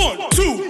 One, two,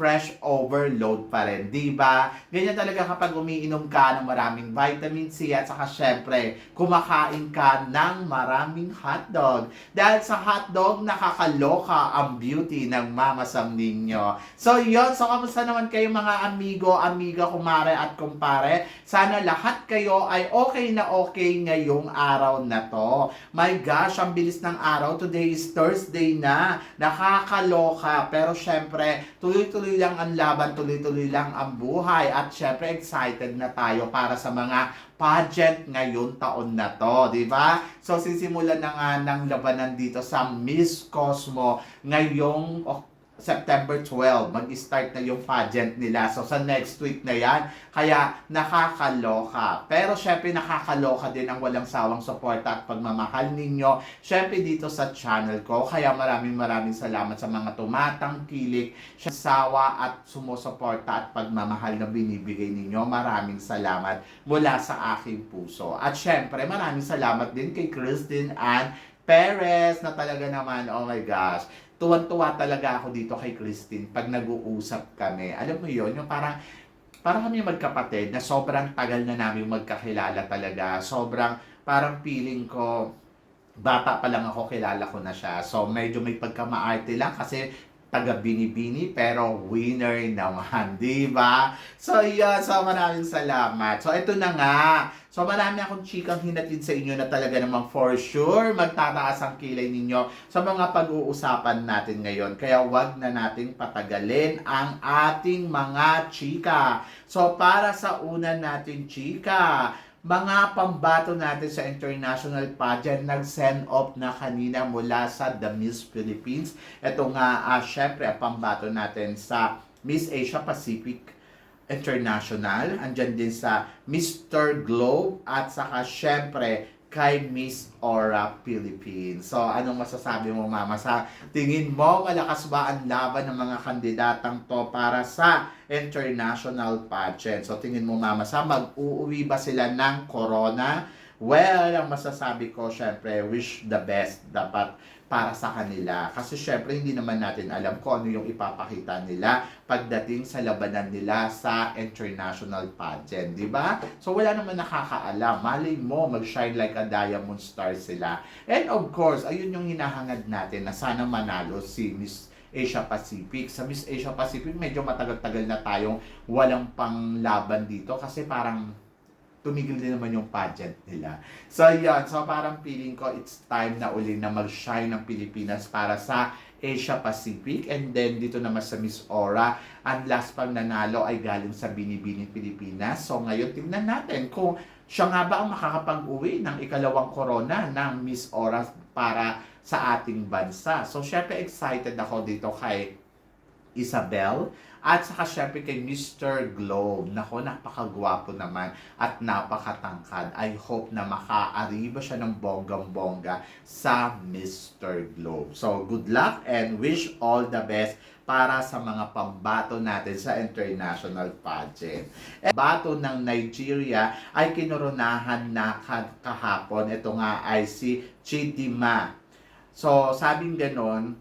fresh overload pa rin, ba? Ganyan talaga kapag umiinom ka ng maraming vitamin C at saka syempre, kumakain ka ng maraming hotdog. Dahil sa hotdog, nakakaloka ang beauty ng Mama Sam ninyo. So yun, so kamusta naman kayo mga amigo, amiga, kumare at kumpare? Sana lahat kayo ay okay na okay ngayong araw na to. My gosh, ang bilis ng araw. Today is Thursday na. Nakakaloka. Pero syempre, tuloy-tuloy lang ang laban, tuloy-tuloy lang ang buhay. At syempre, excited na tayo para sa mga pageant ngayon taon na to, di ba? So, sisimulan na nga ng labanan dito sa Miss Cosmo ngayong Ok- September 12, mag-start na yung pageant nila. So, sa next week na yan. Kaya, nakakaloka. Pero, syempre, nakakaloka din ang walang sawang suporta at pagmamahal ninyo. Syempre, dito sa channel ko. Kaya, maraming maraming salamat sa mga tumatangkilik, sawa at sumusuporta at pagmamahal na binibigay ninyo. Maraming salamat mula sa aking puso. At syempre, maraming salamat din kay Christine Ann Perez na talaga naman, oh my gosh, tuwan-tuwa talaga ako dito kay Christine pag nag-uusap kami. Alam mo yon yung parang parang kami magkapatid na sobrang tagal na namin magkakilala talaga. Sobrang parang feeling ko bata pa lang ako kilala ko na siya. So medyo may pagkamaarte lang kasi taga binibini pero winner naman, di ba? So yun, so maraming salamat. So ito na nga. So marami akong chikang hinatid sa inyo na talaga namang for sure magtataas ang kilay ninyo sa mga pag-uusapan natin ngayon. Kaya wag na nating patagalin ang ating mga chika. So para sa una natin chika, mga pambato natin sa international pageant nag-send off na kanina mula sa The Miss Philippines. Ito nga, uh, syempre, pambato natin sa Miss Asia Pacific International. Andyan din sa Mr. Globe at saka syempre kay Miss Aura Philippines. So, anong masasabi mo, Mama? Sa tingin mo, malakas ba ang laban ng mga kandidatang to para sa international pageant? So, tingin mo, Mama, sa mag-uuwi ba sila ng corona? Well, ang masasabi ko, syempre, wish the best dapat para sa kanila. Kasi syempre, hindi naman natin alam kung ano yung ipapakita nila pagdating sa labanan nila sa international pageant, di ba? So, wala naman nakakaalam. Malay mo, mag-shine like a diamond star sila. And of course, ayun yung hinahangad natin na sana manalo si Miss Asia Pacific. Sa Miss Asia Pacific, medyo matagal-tagal na tayong walang panglaban dito kasi parang tumigil din naman yung pageant nila. So, yun. So, parang feeling ko it's time na uli na mag-shine ng Pilipinas para sa Asia Pacific. And then, dito naman sa Miss Aura, ang last pang nanalo ay galing sa Binibining Pilipinas. So, ngayon, tingnan natin kung siya nga ba ang makakapag-uwi ng ikalawang corona ng Miss Aura para sa ating bansa. So, syempre excited ako dito kay Isabel. At saka syempre kay Mr. Globe. Nako, napakagwapo naman at napakatangkad. I hope na makaariba siya ng bonggang-bongga sa Mr. Globe. So, good luck and wish all the best para sa mga pambato natin sa international pageant. Eh, bato ng Nigeria ay kinoronahan na ka- kahapon. Ito nga ay si Chidima. So, sabing ganon,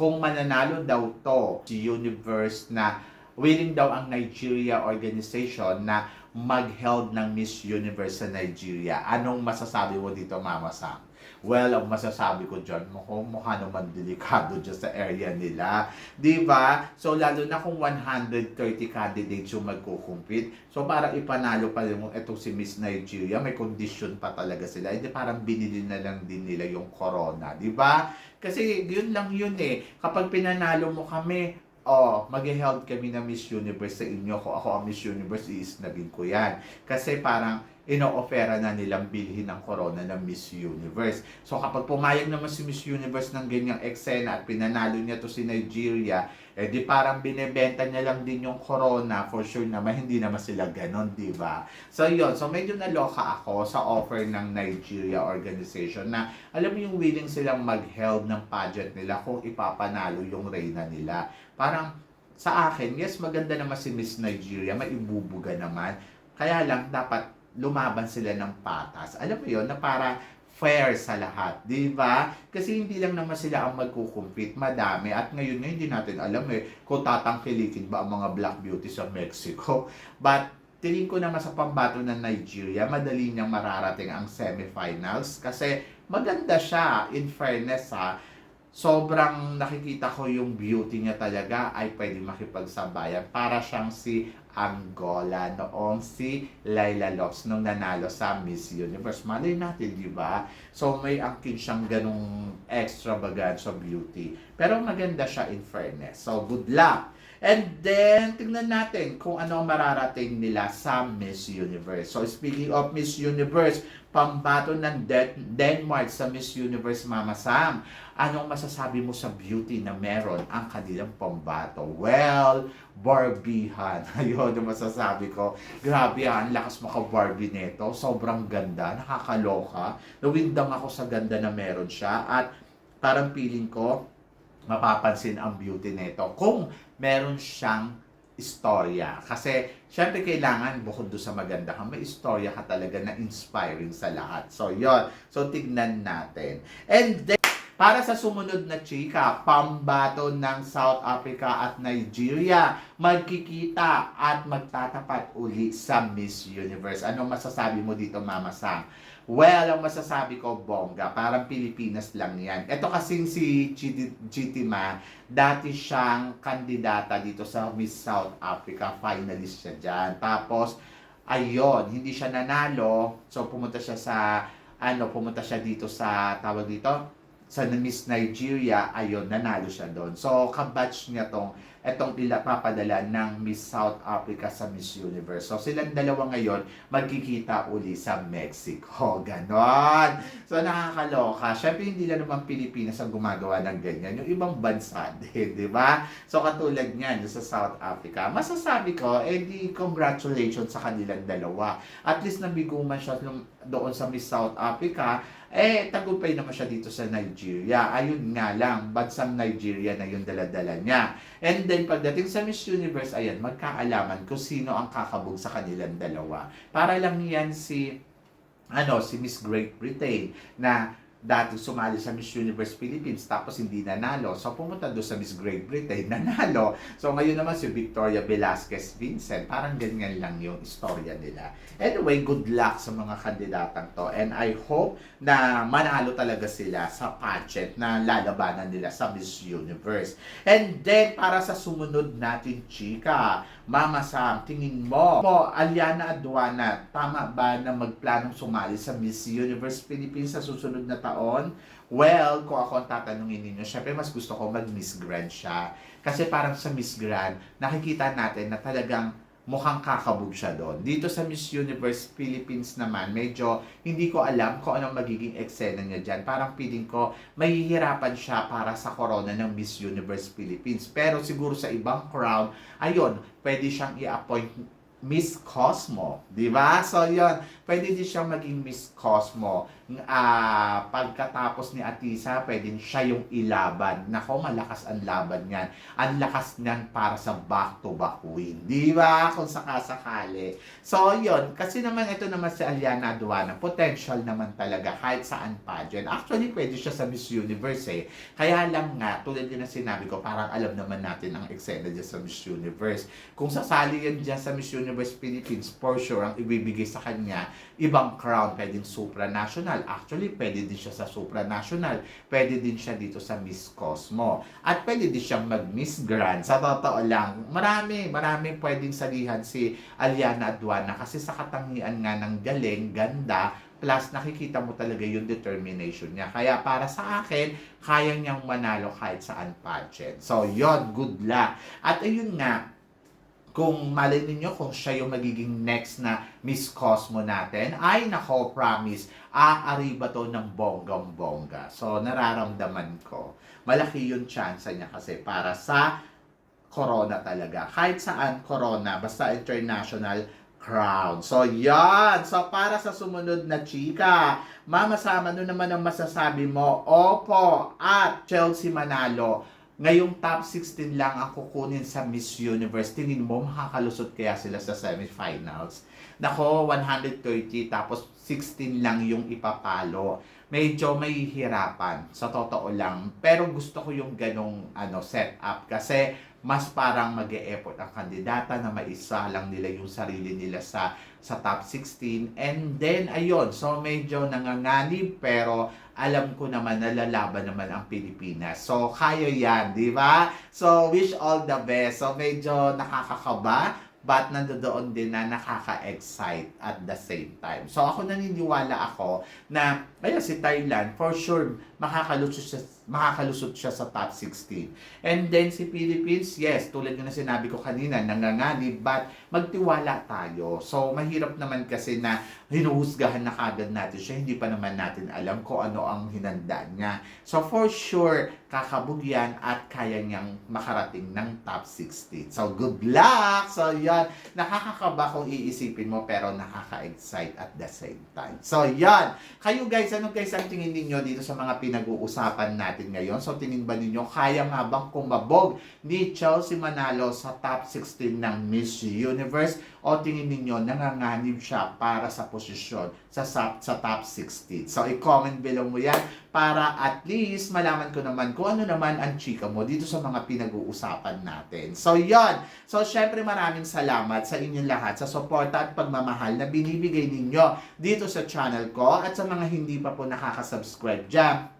kung mananalo daw to si Universe na willing daw ang Nigeria organization na mag-held ng Miss Universe sa Nigeria. Anong masasabi mo dito, Mama Sam? Well, ang masasabi ko dyan, mukha, mukha naman delikado dyan sa area nila. Di ba? So, lalo na kung 130 candidates yung magkukumpit. So, para ipanalo pa yung itong si Miss Nigeria, may condition pa talaga sila. Hindi parang binili na lang din nila yung corona. Ba? Kasi yun lang yun eh. Kapag pinanalo mo kami, oh, mag-held kami na Miss Universe sa inyo. Kung ako ang Miss Universe, iisnabin ko yan. Kasi parang ino-offera na nilang bilhin ng corona ng Miss Universe. So kapag pumayag naman si Miss Universe ng ganyang eksena at pinanalo niya to si Nigeria, Eh di parang binebenta niya lang din yung corona, for sure naman hindi naman sila ganon, di ba? So yun, so medyo naloka ako sa offer ng Nigeria organization na alam mo yung willing silang mag-help ng pageant nila kung ipapanalo yung reyna nila. Parang sa akin, yes, maganda naman si Miss Nigeria, maibubuga naman. Kaya lang, dapat lumaban sila ng patas. Alam mo yon na para fair sa lahat, di ba? Kasi hindi lang naman sila ang magkukumpit, madami. At ngayon nga hindi natin alam eh kung tatangkilikin ba ang mga black beauty sa Mexico. But tingin ko naman sa pambato ng Nigeria, madali niyang mararating ang semifinals kasi maganda siya, in fairness ha. Sobrang nakikita ko yung beauty niya talaga ay pwede makipagsabayan. Para siyang si Angola noong si Laila Lopes nung nanalo sa Miss Universe. Malay natin, di ba? So may angkin siyang ganung extravagant sa beauty. Pero maganda siya in fairness. So good luck! And then, tingnan natin kung ano ang mararating nila sa Miss Universe. So, speaking of Miss Universe, pambato ng Den- Denmark sa Miss Universe Mama Sam. Anong masasabi mo sa beauty na meron ang kanilang pambato? Well, Barbihan. Ayun ang masasabi ko. Grabe ah, ang lakas maka-Barbie nito. Sobrang ganda, nakakaloka. Nawindang ako sa ganda na meron siya. At parang feeling ko, mapapansin ang beauty nito kung meron siyang istorya. Kasi, syempre kailangan, bukod doon sa maganda ka, may istorya ka talaga na inspiring sa lahat. So, yon So, tignan natin. And then, para sa sumunod na chika, pambato ng South Africa at Nigeria, magkikita at magtatapat uli sa Miss Universe. Anong masasabi mo dito, Mama Sam? Well, ang masasabi ko, bongga, parang Pilipinas lang yan. Ito kasing si GT Gitima, dati siyang kandidata dito sa Miss South Africa, finalist siya dyan. Tapos, ayun, hindi siya nanalo, so pumunta siya sa, ano, pumunta siya dito sa, tawag dito, sa Miss Nigeria, ayun, nanalo siya doon. So, kabatch niya tong, etong papadala ng Miss South Africa sa Miss Universe. So, silang dalawa ngayon, magkikita uli sa Mexico. Ganon. So, nakakaloka. Siyempre, hindi lang naman Pilipinas ang gumagawa ng ganyan. Yung ibang bansa din, di ba? So, katulad niyan, sa South Africa. Masasabi ko, eh congratulations sa kanilang dalawa. At least nabigo man siya doon sa Miss South Africa, eh, tagumpay naman siya dito sa Nigeria. Ayun nga lang, bansang Nigeria na yung daladala niya. And then, pagdating sa Miss Universe, ayan, magkaalaman kung sino ang kakabog sa kanilang dalawa. Para lang yan si, ano, si Miss Great Britain na dati sumali sa Miss Universe Philippines tapos hindi nanalo. So pumunta doon sa Miss Great Britain, nanalo. So ngayon naman si Victoria Velasquez Vincent, parang ganyan lang yung istorya nila. Anyway, good luck sa mga kandidatang to. And I hope na manalo talaga sila sa pageant na lalabanan nila sa Miss Universe. And then, para sa sumunod natin, chika, Mama Sam, tingin mo, mo, Aliana Aduana, tama ba na magplanong sumali sa Miss Universe Philippines sa susunod na taon? Well, kung ako ang tatanungin ninyo, syempre mas gusto ko mag-Miss Grand siya. Kasi parang sa Miss Grand, nakikita natin na talagang mukhang kakabog siya doon. Dito sa Miss Universe Philippines naman, medyo hindi ko alam kung anong magiging eksena niya dyan. Parang feeling ko, mahihirapan siya para sa corona ng Miss Universe Philippines. Pero siguro sa ibang crown, ayun, pwede siyang i-appoint Miss Cosmo, di ba? So, yon pwede din siyang maging Miss Cosmo. Ah, pagkatapos ni Atisa, pwede siya yung ilaban. Nako, malakas ang laban niyan. Ang lakas niyan para sa back-to-back win. Di ba? Kung sakasakali. So, yon Kasi naman, ito naman si Aliana Aduana. Potential naman talaga kahit saan pageant. Actually, pwede siya sa Miss Universe eh. Kaya lang nga, tulad din na sinabi ko, parang alam naman natin ang eksena dyan sa Miss Universe. Kung sasali yan dyan sa Miss Universe Philippines, for sure, ang ibibigay sa kanya, ibang crown, pwedeng supranational. Actually, pwede din siya sa supranational. Pwede din siya dito sa Miss Cosmo. At pwede din siyang mag-Miss Grand. Sa totoo lang, marami, marami pwedeng salihan si Aliana Aduana kasi sa katangian nga ng galing, ganda, plus nakikita mo talaga yung determination niya. Kaya para sa akin, kaya niyang manalo kahit saan pageant. So, yon good luck. At ayun nga, kung malay ninyo kung siya yung magiging next na Miss Cosmo natin, ay nako, promise, aari ba to ng bonggang-bongga. So, nararamdaman ko, malaki yung chance niya kasi para sa corona talaga. Kahit saan corona, basta international crown. So, yan. So, para sa sumunod na chika, Mama Sam, ano naman ang masasabi mo? Opo, at Chelsea Manalo, ngayong top 16 lang ang kukunin sa Miss Universe. Tingin mo, makakalusot kaya sila sa semifinals? Nako, 130 tapos 16 lang yung ipapalo. Medyo may hirapan, sa totoo lang. Pero gusto ko yung ganong ano, setup kasi mas parang mag effort ang kandidata na maisa lang nila yung sarili nila sa sa top 16 and then ayun so medyo nanganganib pero alam ko naman na lalaban naman ang Pilipinas. So kaya yan di ba? So wish all the best. So medyo nakakakaba but nandoon din na nakaka-excite at the same time. So ako naniniwala ako na ayun si Thailand for sure makakalusot siya makakalusot siya sa top 16. And then si Philippines, yes, tulad ng sinabi ko kanina, nanganganib, but magtiwala tayo. So mahirap naman kasi na hinuhusgahan na kagad natin siya, hindi pa naman natin alam kung ano ang hinanda niya. So for sure, kakabog yan at kaya niyang makarating ng top 16. So good luck! So yan, nakakakaba kung iisipin mo pero nakaka-excite at the same time. So yan, kayo guys, ano guys ang tingin ninyo dito sa mga pinag-uusapan natin ngayon? So tingin ba ninyo kaya nga bang kumabog ni Chelsea Manalo sa top 16 ng Miss Universe? O tingin ninyo nanganganib siya para sa posisyon sa, sa, sa top 16? So i-comment below mo yan para at least malaman ko naman kung ano naman ang chika mo dito sa mga pinag-uusapan natin. So yan, so syempre maraming salamat sa inyong lahat sa suporta at pagmamahal na binibigay ninyo dito sa channel ko at sa mga hindi pa po nakaka-subscribe dyan